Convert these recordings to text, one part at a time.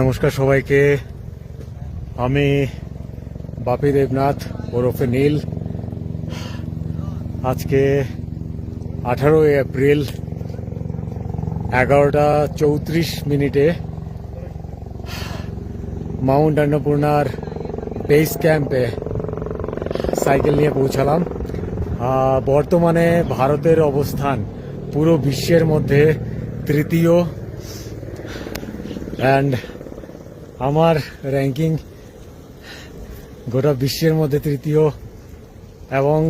নমস্কার সবাইকে। আমি বাপি দেবনাথ, ওরফে নীল। আজকে আঠারোই এপ্রিল, এগারোটা চৌত্রিশ মিনিটে মাউন্ট অন্নপূর্ণার বেস ক্যাম্পে সাইকেল নিয়ে পৌঁছালাম। বর্তমানে ভারতের অবস্থান পুরো বিশ্বের মধ্যে তৃতীয়। অ্যান্ড আমার র্যাঙ্কিং গোটা বিশ্বের মধ্যে তৃতীয় এবং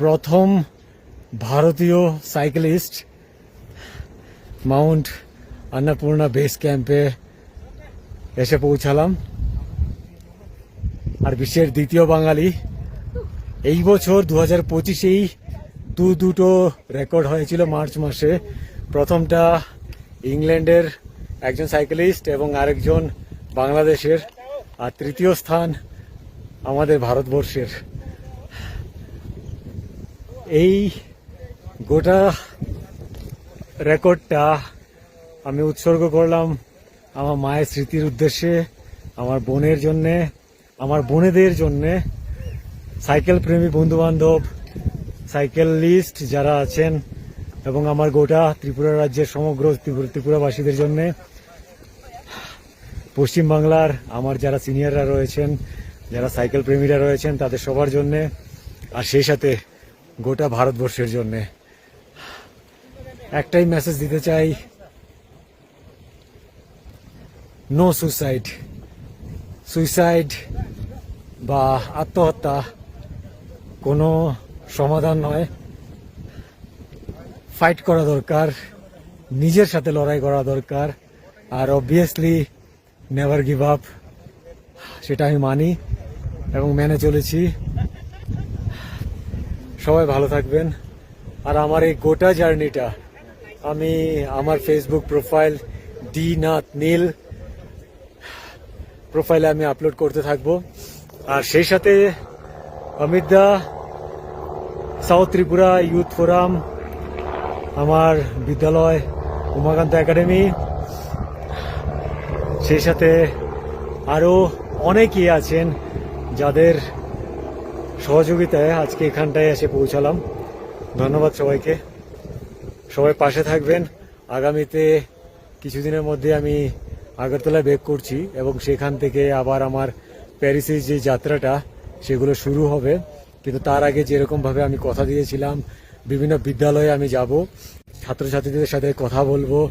প্রথম ভারতীয় সাইকেলিস্ট মাউন্ট অন্নপূর্ণা বেস ক্যাম্পে এসে পৌঁছালাম। আর বিশ্বের দ্বিতীয় বাঙালি, এই বছর দু হাজার পঁচিশেই দু দুটো রেকর্ড হয়েছিল মার্চ মাসে। প্রথমটা ইংল্যান্ডের একজন সাইকেলিস্ট এবং আরেকজন বাংলাদেশের আর তৃতীয় স্থান আমাদের ভারতবর্ষের। এই গোটা রেকর্ডটা আমি উৎসর্গ করলাম আমার মায়ের স্মৃতির উদ্দেশ্যে, আমার বোনের জন্যে, আমার বোনেদের জন্যে। সাইকেল প্রেমী বন্ধু বান্ধব সাইকেল লিস্ট যারা আছেন এবং আমার গোটা ত্রিপুরা রাজ্যের সমগ্র ত্রিপুরা, ত্রিপুরাবাসীদের জন্য পশ্চিমবাংলার আমার যারা সিনিয়ররা রয়েছেন, যারা সাইকেল প্রেমীরা রয়েছেন, তাদের সবার জন্য, আর সেই সাথে গোটা ভারতবর্ষের জন্য। একটাই মেসেজ দিতে চাই নো সুইসাইড সুইসাইড বা আত্মহত্যা কোনো সমাধান নয়। ফাইট করা দরকার, নিজের সাথে লড়াই করা দরকার, আর অবভিয়াসলি নেভার গিভ আপ সেটা আমি মানি এবং মেনে চলেছি। সবাই ভালো থাকবেন। আর আমার এই গোটা জার্নিটা, আমি আমার Facebook profile D Nath Neel প্রোফাইলে আমি আপলোড করতে থাকব। আর সেই সাথে Amit da south Tripura youth forum আমার বিদ্যালয়, উমাকান্ত একাডেমি সেই সাথে আরও অনেকেই আছেন যাদের সহযোগিতায় আজকে এখানটায় এসে পৌঁছালাম। ধন্যবাদ সবাইকে। সবাই পাশে থাকবেন। আগামীতে কিছুদিনের মধ্যে আমি আগরতলায় বেক করছি এবং সেখান থেকে আবার আমার প্যারিসের যে যাত্রাটা, সেগুলো শুরু হবে। কিন্তু তার আগে যেরকমভাবে আমি কথা দিয়েছিলাম, বিভিন্ন বিদ্যালয়ে আমি যাব। ছাত্রছাত্রীদের সাথে কথা বলব।